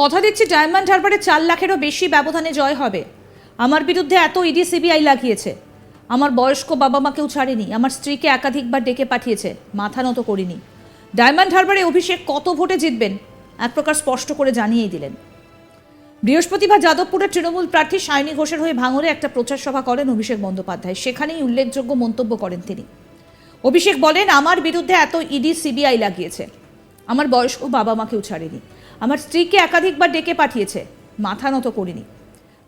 কথা দিচ্ছি ডায়মন্ড হারবারে চার লাখেরও বেশি ব্যবধানে জয় হবে। আমার বিরুদ্ধে এত ইডি সিবিআই লাগিয়েছে। আমার বয়স্ক বাবা মাকেও ছাড়েনি। আমার স্ত্রীকে একাধিকবার ডেকে পাঠিয়েছে। মাথা নত করিনি। ডায়মন্ড হারবারে অভিষেক কত ভোটে জিতবেন? এক প্রকার স্পষ্ট করে জানিয়েই দিলেন। বৃহস্পতিবার যাদবপুরের তৃণমূল প্রার্থী সায়নী ঘোষের হয়ে ভাঙড়ে একটা প্রচার সভা করেন অভিষেক বন্দ্যোপাধ্যায়। সেখানেই উল্লেখযোগ্য মন্তব্য করেন তিনি। অভিষেক বলেন, আমার বিরুদ্ধে এত ইডি সিবিআই লাগিয়েছে। আমার বয়স্ক বাবা মাকেও ছাড়েনি। আমার স্ত্রীকে একাধিকবার ডেকে পাঠিয়েছে। মাথা নত করিনি।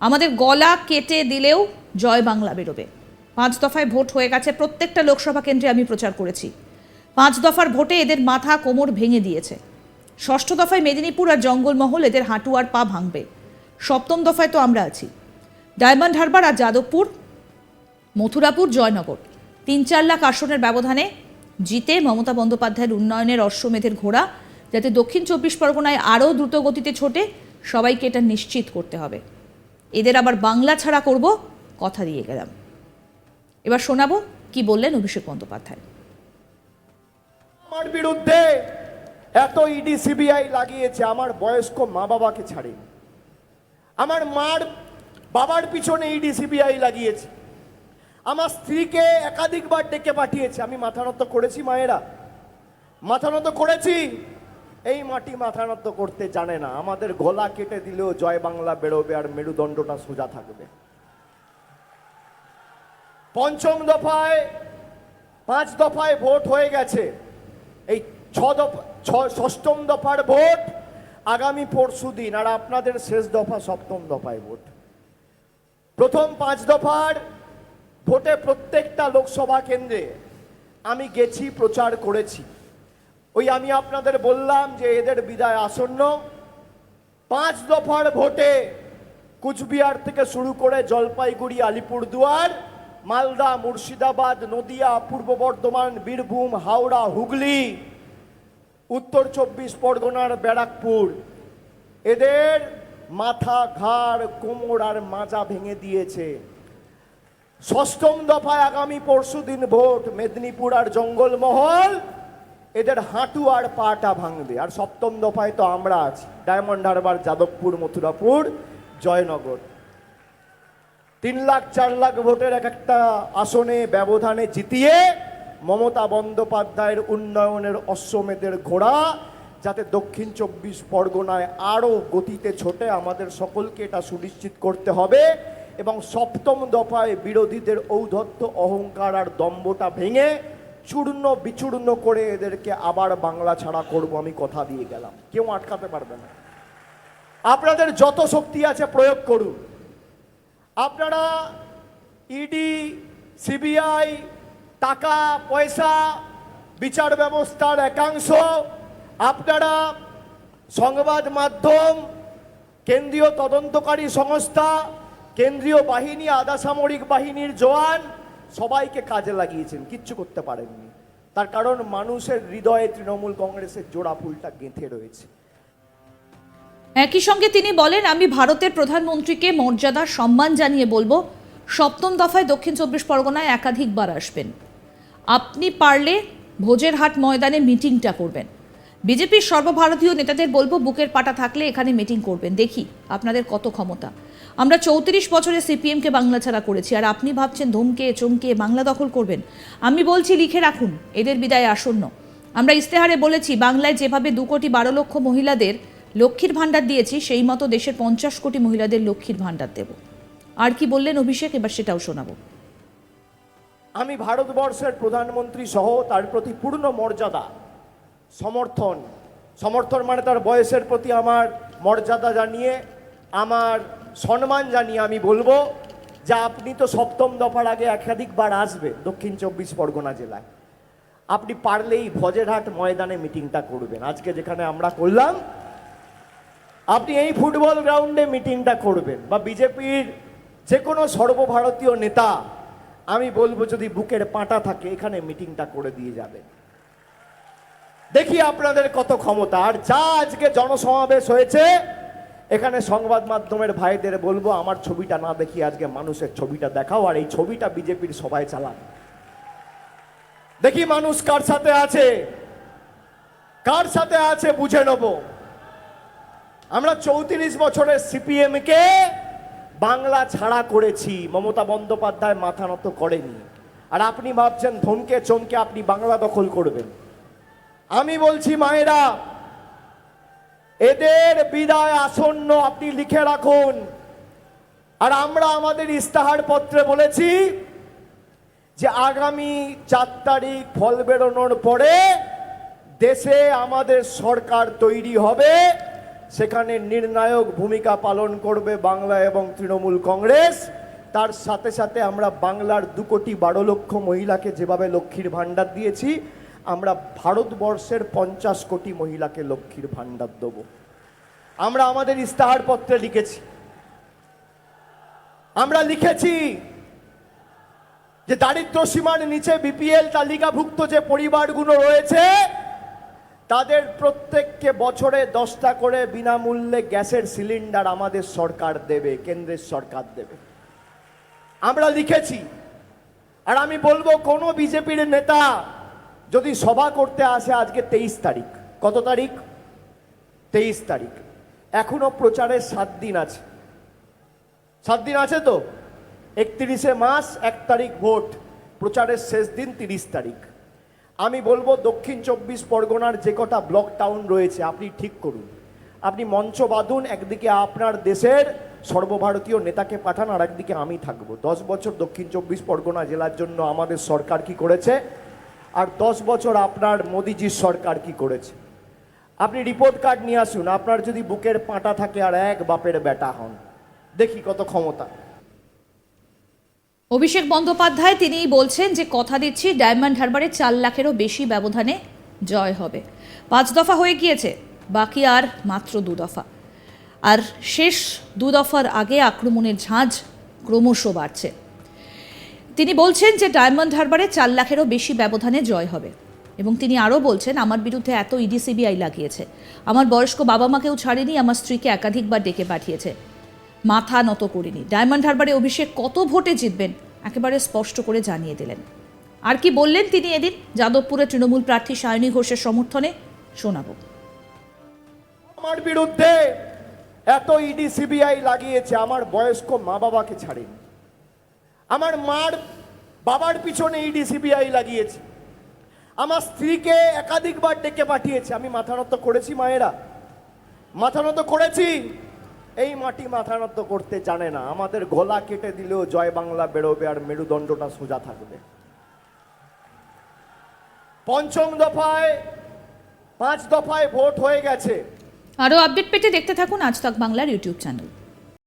আমাদের গলা কেটে দিলেও জয় বাংলা বেরোবে। পাঁচ দফায় ভোট হয়ে গেছে প্রত্যেকটা লোকসভা কেন্দ্রে আমি প্রচার করেছি। পাঁচ দফার ভোটে এদের মাথা কোমর ভেঙে দিয়েছে। ষষ্ঠ দফায় মেদিনীপুর আর জঙ্গলমহল এদের হাঁটু আর পা ভাঙবে। সপ্তম দফায় তো আমরা আছি। ডায়মন্ড হারবার আর যাদবপুর, মথুরাপুর, জয়নগর। তিন চার লাখ আসনের ব্যবধানে জিতে মমতা বন্দ্যোপাধ্যায়ের উন্নয়নের অশ্বমেধের ঘোড়া যাতে দক্ষিণ চব্বিশ পরগনায় আরও দ্রুত গতিতে ছোটে, সবাইকে এটা নিশ্চিত করতে হবে। এদের আবার বাংলা ছাড়া করব, কথা দিয়ে গেলাম। এবার শোনাবো কি বললেন অভিষেক বন্দ্যোপাধ্যায়। আমার বিরুদ্ধে এত ইডি সিবিআই লাগিয়েছে, আমার বয়স্ক মা বাবাকে ছাড়ে। আমার মার বাবার পিছনে ইডি সিবিআই লাগিয়েছে। আমার স্ত্রীকে একাধিকবার ডেকে পাঠিয়েছে, আমি মাথা নত করেছি মায়েরা। মাথা নত করেছি এই মাটি মাথা নত করতে জানে না। আমাদের গলা কেটে দিলেও জয় বাংলা বেরোবে আর মেরুদণ্ডটা সোজা থাকবে। পঞ্চম দফায়, পাঁচ দফায় ভোট হয়ে গেছে। এই ছ দফা ষষ্ঠম দফার ভোট আগামী পরশু দিন, আর আপনাদের শেষ দফা সপ্তম দফায় ভোট। প্রথম পাঁচ দফার ভোটে প্রত্যেকটা লোকসভা কেন্দ্রে আমি গেছি, প্রচার করেছি। ওই আমি আপনাদের বললাম যে এদের বিদায় আসন্ন। পাঁচ দফার ভোটে কুচবিহার থেকে শুরু করে জলপাইগুড়ি, আলিপুরদুয়ার, মালদা, মুর্শিদাবাদ, নদিয়া, পূর্ব বর্ধমান, বীরভূম, হাওড়া, হুগলি, উত্তর চব্বিশ পরগনার ব্যারাকপুর। এদের মাথা, ঘাড়, কোমর আর মাজা ভেঙে দিয়েছে। ষষ্ঠম দফায় আগামী পরশু দিন ভোট, মেদিনীপুর আর জঙ্গলমহল। এদের হাঁটু আর পাটা ভাঙবে। আর সপ্তম দফায় তো আমরা আছি। Diamond Harbour, Jadavpur, Mathurapur, Joynagar. তিন লাখ, চার লাখ ভোটের এক একটা আসনে ব্যবধানে জিতিয়ে মমতা বন্দ্যোপাধ্যায়ের উন্নয়নের অশ্বমেধের ঘোড়া, যাতে দক্ষিণ চব্বিশ পরগনায় আরও গতিতে ছোটে আমাদের সকলকে এটা সুনিশ্চিত করতে হবে। এবং সপ্তম দফায় বিরোধীদের ঔদ্ধত্য, অহংকার আর দম্বটা ভেঙে চূর্ণ বিচূর্ণ করে এদেরকে আবার বাংলা ছাড়া করব, আমি কথা দিয়ে গেলাম। কেউ আটকাতে পারবে না। আপনাদের যত শক্তি আছে, প্রয়োগ করুন। আপনারা ইডি সিবিআই টাকা, পয়সা, বিচার ব্যবস্থার একাংশ, আপনারা সংবাদ মাধ্যম, কেন্দ্রীয় তদন্তকারী সংস্থা, কেন্দ্রীয় বাহিনী, আধা সামরিক বাহিনীর জওয়ান সবাইকে কাজে লাগিয়েছেন, কিচ্ছু করতে পারেননি। তার কারণ মানুষের হৃদয়ে তৃণমূল কংগ্রেসের জোড়া ফুলটা গেঁথে রয়েছে। একই সঙ্গে তিনি বলেন, আমি ভারতের প্রধানমন্ত্রীকে মর্যাদা সম্মান জানিয়ে বলব, সপ্তম দফায় দক্ষিণ চব্বিশ পরগনায় একাধিকবার আসবেন। আপনি পারলে ভোজেরহাট ময়দানে মিটিংটা করবেন। বিজেপির সর্বভারতীয় নেতাদের বলব, বুকের পাটা থাকলে এখানে মিটিং করবেন। দেখি আপনাদের কত ক্ষমতা। আমরা চৌত্রিশ বছরে সিপিএমকে বাংলা ছাড়া করেছি, আর আপনি ভাবছেন ধমকে, চমকে বাংলা দখল করবেন। আমি বলছি, লিখে রাখুন, এদের বিদায় আসন্ন। আমরা ইস্তেহারে বলেছি, বাংলায় যেভাবে দু কোটি বারো লক্ষ মহিলাদের লক্ষ্মীর ভাণ্ডার দিয়েছি, সেই মতো দেশের পঞ্চাশ কোটি মহিলাদের লক্ষ্মীর ভাণ্ডার দেব। আর কি বললেন অভিষেক, এবার সেটাও শোনাবো। আমি ভারতবর্ষের প্রধানমন্ত্রী সহ তার প্রতি পূর্ণ মর্যাদা, সমর্থন সমর্থন মানে তার বয়সের প্রতি আমার মর্যাদা জানিয়ে আমার সম্মান জানিয়ে আমি বলব যে আপনি তো সপ্তম দফার আগে একাধিকবার আসবে দক্ষিণ চব্বিশ পরগনা জেলায়। আপনি পারলেই ভজেরহাট ময়দানে মিটিংটা করবেন। আজকে যেখানে আমরা করলাম, আপনি এই ফুটবল গ্রাউন্ডে মিটিংটা করবেন বা বিজেপির যে কোনো সর্বভারতীয় নেতা, আমি বলব যদি বুকের পাটা থাকে, এখানে মিটিংটা করে দিয়ে যাবেন। দেখি আপনাদের কত ক্ষমতা। আর যা আজকে জনসমাবেশ হয়েছে এখানে সংবাদ মাধ্যমের ভাইদের বলব, আমার ছবিটা না দেখি আজকে মানুষের ছবিটা দেখাও, আর এই ছবিটা বিজেপির সবাই চালান দেখি মানুষ কার সাথে আছে। কার সাথে আছে বুঝে নেব। আমরা চৌত্রিশ বছরের সিপিএম কে বাংলা ছাড়া করেছি, মমতা বন্দ্যোপাধ্যায় মাথা নত করেনি। আর আপনি ভাবছেন ধমকে চমকে আপনি বাংলা দখল করবেন। আমি বলছি, মায়েরা এদের বিদায় আসন্ন আপনি লিখে রাখুন। আর আমরা আমাদের ইস্তাহার পত্রে বলেছি যে আগামী চার তারিখ ফল বেরোনোর পরে দেশে আমাদের সরকার তৈরি হবে। সেখানে নির্ণায়ক ভূমিকা পালন করবে বাংলা এবং তৃণমূল কংগ্রেস। তার সাথে সাথে আমরা বাংলার দু কোটি বারো লক্ষ মহিলাকে যেভাবে লক্ষ্মীর ভাণ্ডার দিয়েছি আমরা ভারতবর্ষের পঞ্চাশ কোটি মহিলাকে লক্ষ্মীর ভাণ্ডার দেব। আমরা আমাদের ইস্তাহার পত্রে লিখেছি। আমরা লিখেছি যে দারিদ্র সীমার নিচে বিপিএল তালিকাভুক্ত যে পরিবারগুলো রয়েছে, তাদের প্রত্যেককে বছরে দশটা করে বিনামূল্যে গ্যাসের সিলিন্ডার আমাদের সরকার দেবে, কেন্দ্রের সরকার দেবে। আমরা লিখেছি। আর আমি বলব, কোনো বিজেপির নেতা যদি সভা করতে আসে আজকে তেইশ তারিখ। কত তারিখ? তেইশ তারিখ। এখনও প্রচারের সাত দিন আছে। সাত দিন আছে তো? একত্রিশে মাস, এক তারিখ ভোট। প্রচারের শেষ দিন তিরিশ তারিখ। আমি বলব দক্ষিণ চব্বিশ পরগনার যে কটা ব্লক টাউন রয়েছে, আপনি ঠিক করুন। আপনি মঞ্চ বাঁধুন, একদিকে আপনার দেশের সর্বভারতীয় নেতাকে পাঠান, আর একদিকে আমি থাকব। দশ বছর দক্ষিণ চব্বিশ পরগনা জেলার জন্য আমাদের সরকার কি করেছে? আর দশ বছর আপনার মোদিজির সরকার কি করেছে? আপনি রিপোর্ট কার্ড নিয়ে আসুন, আপনার যদি বুকের পাঁটা থাকে আর এক বাপের বেটা হন। দেখি কত ক্ষমতা। অভিষেক বন্দ্যোপাধ্যায় তিনি বলছেন যে কথা দিচ্ছি, ডায়মন্ড হারবারে চার লাখেরও বেশি ব্যবধানে জয় হবে। পাঁচ দফা হয়ে গিয়েছে, বাকি আর মাত্র দু দফা। আর শেষ দু দফার আগে আক্রমণের ঝাঁজ ক্রমশ বাড়ছে। তিনি বলছেন যে ডায়মন্ড হারবারে চার লাখেরও বেশি ব্যবধানে জয় হবে। এবং তিনি আরও বলছেন, আমার বিরুদ্ধে এত ইডি সিবিআই লাগিয়েছে। আমার বয়স্ক বাবা মাকেও ছাড়েনি, আমার স্ত্রীকে একাধিকবার ডেকে পাঠিয়েছে। মাথা নত করিনি। ডায়মন্ড হারবারে অভিষেক কত ভোটে জিতবেন, একেবারে স্পষ্ট করে জানিয়ে দিলেন। আর কি বললেন তিনি এদিন? যাদবপুরে তৃণমূল প্রার্থী সায়নী ঘোষের সমর্থনে শোনাবো। আমার বিরুদ্ধে এত ইডি সিবিআই লাগিয়েছে, আমার বয়স্ক মা বাবাকে ছাড়েনি। আমার মার বাবার পিছনে ইডি সিবিআই লাগিয়েছে। আমার স্ত্রীকে একাধিকবার ডেকে পাঠিয়েছে। আমি মাথা নত করেছি মায়েরা। মাথা নত করেছি। এই মাটি মাথা নত করতে জানে না। আমাদের গলা কেটে দিলেও জয় বাংলা বেরোবে আর মেরুদণ্ডটা সোজা থাকবে। পঞ্চম দফায়, পাঁচ দফায় ভোট হয়ে গেছে। আরও আপডেট পেতে দেখতে থাকুন আজ তাক বাংলার ইউটিউব চ্যানেল।